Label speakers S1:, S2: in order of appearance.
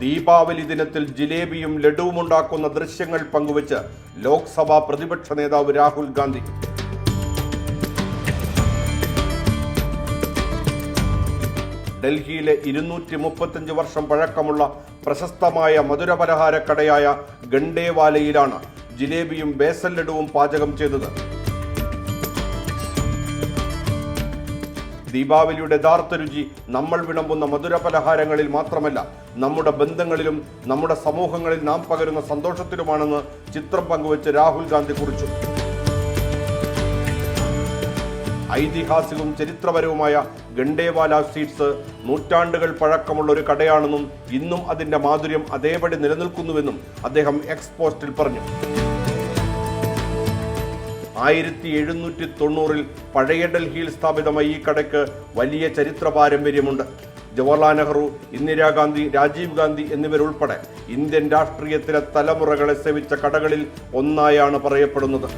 S1: ദീപാവലി ദിനത്തിൽ ജിലേബിയും ലഡുവും ഉണ്ടാക്കുന്ന ദൃശ്യങ്ങൾ പങ്കുവച്ച് ലോക്സഭാ പ്രതിപക്ഷ നേതാവ് രാഹുൽ ഗാന്ധി. ഡൽഹിയിലെ ഇരുന്നൂറ്റി മുപ്പത്തഞ്ച് വർഷം പഴക്കമുള്ള പ്രശസ്തമായ മധുരപലഹാരക്കടയായ ഗണ്ടേവാലയിലാണ് ജിലേബിയും ബേസൽ ലഡുവും പാചകം ചെയ്തത്. ദീപാവലിയുടെ യഥാർത്ഥ രുചി നമ്മൾ വിളമ്പുന്ന മധുര പലഹാരങ്ങളിൽ മാത്രമല്ല നമ്മുടെ ബന്ധങ്ങളിലും നമ്മുടെ സമൂഹങ്ങളിൽ നാം പകരുന്ന സന്തോഷത്തിലുമാണെന്ന് ചിത്രം പങ്കുവച്ച് രാഹുൽ ഗാന്ധി കുറിച്ചു. ഐതിഹാസികവും ചരിത്രപരവുമായ ഗണ്ടേവാല സ്വീറ്റ്സ് നൂറ്റാണ്ടുകൾ പഴക്കമുള്ള ഒരു കടയാണെന്നും ഇന്നും അതിന്റെ മാധുര്യം അതേപടി നിലനിൽക്കുന്നുവെന്നും അദ്ദേഹം എക്സ് പോസ്റ്റിൽ പറഞ്ഞു. ആയിരത്തി എഴുന്നൂറ്റി തൊണ്ണൂറിൽ പഴയ ഡൽഹിയിൽ സ്ഥാപിതമായ ഈ കടയ്ക്ക് വലിയ ചരിത്ര പാരമ്പര്യമുണ്ട്. ജവഹർലാൽ നെഹ്റു ഇന്ദിരാഗാന്ധി രാജീവ് ഗാന്ധി എന്നിവരുൾപ്പെടെ ഇന്ത്യൻ രാഷ്ട്രീയത്തിലെ തലമുറകളെ സേവിച്ച കടകളിൽ ഒന്നായാണ് പറയപ്പെടുന്നത്.